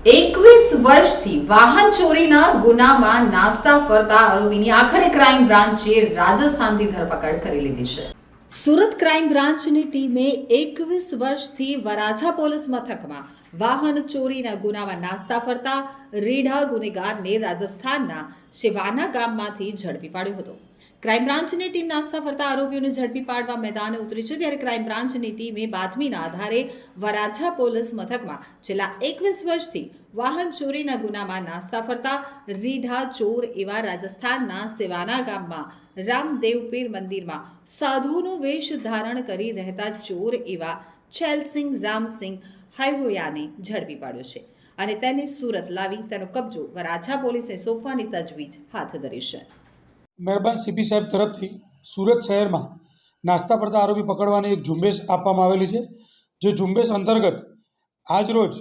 એકવીસ વર્ષથી વાહન ચોરીના ગુનામાં નાસ્તા ફરતા આરોપીની આખરે ક્રાઇમ બ્રાન્ચે રાજસ્થાનથી ધરપકડ કરી લીધી છે. સુરત ક્રાઇમ બ્રાન્ચની ટીમે એકવીસ વર્ષથી વરાછા પોલીસ મથકમાં વાહન ચોરીના ગુનામાં નાસ્તા ફરતા રીઢા ગુનેગારને રાજસ્થાનના શિવાના ગામમાંથી ઝડપી પાડ્યો હતો. ક્રાઇમ બ્રાન્ચની ટીમ નાસ્તા ફરતા આરોપીઓને ઝડપી પાડવા મેદાને ઉતરી છે ત્યારે ક્રાઇમ બ્રાન્ચની ટીમે બાતમીના આધારે વરાછા પોલીસ મથકમાં છેલ્લા એકવીસ વર્ષથી વાહન ચોરીના ગુનામાં નાસ્તા ફરતા રીઢા ચોર એવા રાજસ્થાનના સેવાના ગામમાં રામદેવપીર મંદિરમાં સાધુનો વેશ ધારણ કરી રહેતા ચોર એવા છેલસિંહ રામસિંહ હાઈવોયાને ઝડપી પાડ્યો છે અને તેને સુરત લાવી તેનો કબજો વરાછા પોલીસે સોંપવાની તજવીજ હાથ ધરી છે. મહેરબાન સીપી સાહેબ તરફથી સુરત શહેરમાં નાસ્તા પડતા આરોપી પકડવાની એક ઝુંબેશ આપવામાં આવેલી છે, જે ઝુંબેશ અંતર્ગત આજરોજ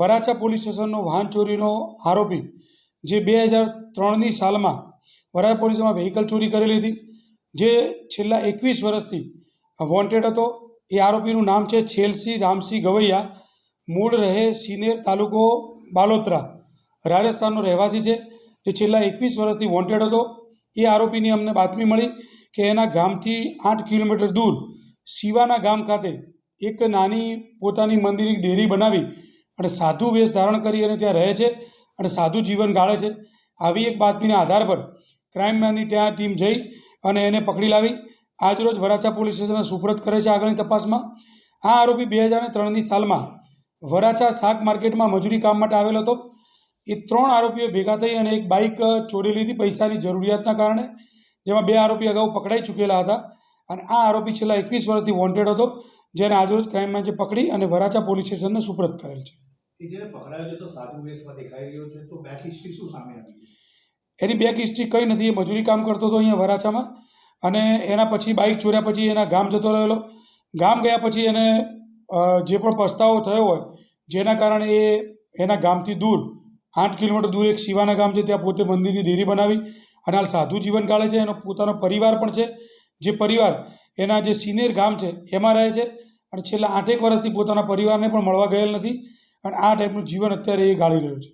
વરાછા પોલીસ સ્ટેશનનો વાહન ચોરીનો આરોપી, જે બે હજાર ત્રણની સાલમાં વરાછા પોલીસમાં વ્હીકલ ચોરી કરેલી હતી, જે છેલ્લા એકવીસ વર્ષથી વોન્ટેડ હતો, એ આરોપીનું નામ છે છેલસી રામસિંહ ગવૈયા, મૂળ રહે સિનેર તાલુકો બાલોત્રા, રાજસ્થાનનો રહેવાસી છે, જે છેલ્લા એકવીસ વર્ષથી વોન્ટેડ હતો એ આરોપીની અમને બાતમી મળી કે એના ગામથી આઠ કિલોમીટર દૂર શિવાના ગામ ખાતે એક નાની પોતાની મંદિરની દેરી બનાવી અને સાધુ વેશ ધારણ કરી અને ત્યાં રહે છે અને સાધુ જીવન ગાળે છે. આવી એક બાતમીના આધાર પર ક્રાઇમ બ્રાન્ચની ત્યાં ટીમ જઈ અને એને પકડી લાવી. આજરોજ વરાછા પોલીસ સ્ટેશન સુપ્રત કરે છે આગળની તપાસમાં. આ આરોપી બે હજાર ત્રણની સાલમાં વરાછા શાક માર્કેટમાં મજૂરી કામ માટે આવેલો હતો. એ ત્રણ આરોપીઓ ભેગા થઈ અને એક બાઇક ચોરી લીધી પૈસાની જરૂરિયાતના કારણે જેમાં બે આરોપી અગાઉ પકડાઈ ચૂકેલા હતા. અને આ આરોપી છેલ્લા એકવીસ વર્ષથી વોન્ટેડ હતો જેને આજરોજ ક્રાઇમ બ્રાન્ચે પકડી અને વરાછા પોલીસ સ્ટેશનને સુપ્રત કરેલ છે. એની બેક હિસ્ટ્રી કંઈ નથી એ મજૂરી કામ કરતો હતો અહીંયા વરાછામાં. અને એના પછી બાઇક ચોર્યા પછી એના ગામ જતો રહેલો. ગામ ગયા પછી એને જે પણ પસ્તાવો થયો હોય જેના કારણે એ એના ગામથી દૂર આઠ કિલોમીટર દૂર એક શિવાના ગામ છે, ત્યાં પોતે મંદિરની દેરી બનાવી અને હાલ સાધુ જીવન કાઢે છે, એનો પોતાનો પરિવાર પણ છે. જે પરિવાર એના જે સિનેર ગામ છે, એમાં રહે છે અને છેલ્લા આઠેક વર્ષથી પોતાના પરિવારને પણ મળવા ગયેલ નથી અને આ ટાઈપનું જીવન અત્યારે એ ગાળી રહ્યો છે.